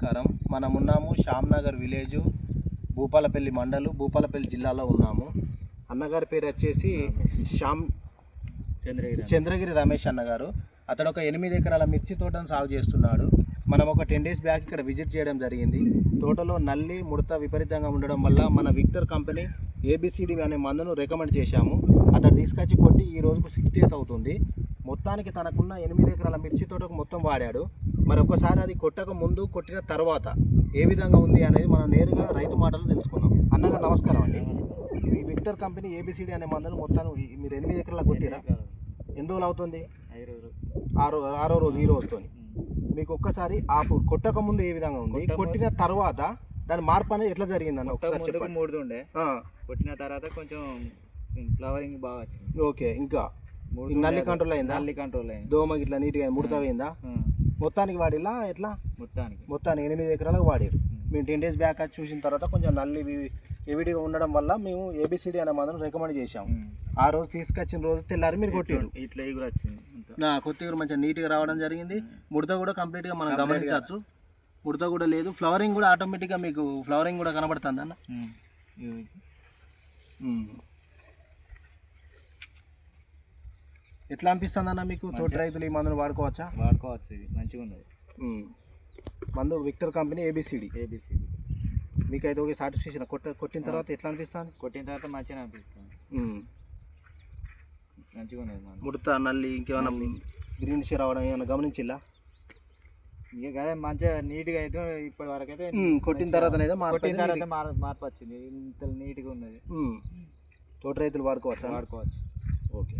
నమస్కారం. మనం ఉన్నాము శ్యామ్నగర్ విలేజ్ భూపాలపల్లి మండలు భూపాలపల్లి జిల్లాలో ఉన్నాము. అన్నగారి పేరు వచ్చేసి శ్యామ్ చంద్రగిరి చంద్రగిరి రమేష్ అన్నగారు. అతడు ఒక ఎనిమిది ఎకరాల మిర్చి తోటను సాగు చేస్తున్నాడు. మనం ఒక టెన్ డేస్ బ్యాక్ ఇక్కడ విజిట్ చేయడం జరిగింది. తోటలో నల్లి ముడత విపరీతంగా ఉండడం వల్ల మన విక్టర్ కంపెనీ ఏబిసిడి అనే మందును రికమెండ్ చేశాము. అతడు తీసుకొచ్చి కొట్టి ఈ రోజుకు సిక్స్ డేస్ అవుతుంది. మొత్తానికి తనకున్న ఎనిమిది ఎకరాల మిర్చి తోటకు మొత్తం వాడాడు. మరి ఒక్కసారి అది కొట్టక ముందు కొట్టిన తర్వాత ఏ విధంగా ఉంది అనేది మనం నేరుగా రైతు మాటలు తెలుసుకుందాం. అన్నగారు నమస్కారం అండి. ఈ విక్టర్ కంపెనీ ఏబిసిడి అనే మందును మొత్తం మీరు ఎనిమిది ఎకరాల కొట్టిరా? ఎన్ని రోజులు అవుతుంది? ఆరో ఆరో రోజు ఈ రోజు వస్తుంది. మీకు ఒక్కసారి ఆ కొట్టక ముందు ఏ విధంగా ఉంది? కొట్టిన తర్వాత దాని మార్పు అనేది ఎట్లా జరిగిందన్న ఒకసారి మూడు ఉండే కొట్టిన తర్వాత కొంచెం ఫ్లవరింగ్ బాగా వచ్చింది. ఓకే ఇంకా? నల్లి కంట్రోల్ అయిందా? నల్లి కంట్రోల్ అయింది. దోమ ఇట్లా నీట్గా ముడత పోయిందా? మొత్తానికి వాడిలా? ఎట్లా? మొత్తానికి. మొత్తానికి ఎనిమిది ఎకరాలకు వాడారు. మేము టెన్ డేస్ బ్యాక్ చూసిన తర్వాత కొంచెం నల్లి ఎవిడిగా ఉండడం వల్ల మేము ఏబిసిడి అనే మందును రికమెండ్ చేశాము ఉమ్. ఆ రోజు తీసుకొచ్చిన రోజు తెల్లారి మీరు కొట్టారు. ఇట్లా ఎగురు వచ్చింది. నా కొత్తిమీర మంచిగా నీట్గా రావడం జరిగింది. ముడత కూడా కంప్లీట్గా మనం గమనించవచ్చు. ముడత కూడా లేదు. ఫ్లవరింగ్ కూడా ఆటోమేటిక్గా మీకు ఫ్లవరింగ్ కూడా కనబడుతుంది అన్న ఉమ్. ఇవి ఎట్లా అనిపిస్తుంది అన్న మీకు? తోటి రైతులు ఈ మందును వాడుకోవచ్చా? వాడుకోవచ్చు ఇది మంచిగా ఉన్నది. మందు విక్టర్ కంపెనీ ఏబిసిడి ఏబిసి మీకైతే ఒక సాటిస్ఫాక్షన్ కొట్ట కొట్టిన తర్వాత ఎట్లా అనిపిస్తుంది? కొట్టిన తర్వాత మంచిగా అనిపిస్తుంది. మంచిగా ఉన్నది ముడత నల్లి ఇంకేమైనా గ్రీన్ షేర్ రావడం ఏమైనా గమనించిల్లా? ఇక అదే మంచిగా నీట్గా అయితే ఇప్పటి వరకు అయితే ఉమ్, కొట్టిన తర్వాత అనేది మార్పు కొట్టిన అయితే తర్వాత మార్- మార్పు వచ్చింది. ఇంత నీట్గా ఉన్నది. ఉమ్. తోటి రైతులు వాడుకోవచ్చా? వాడుకోవచ్చు. ఓకే.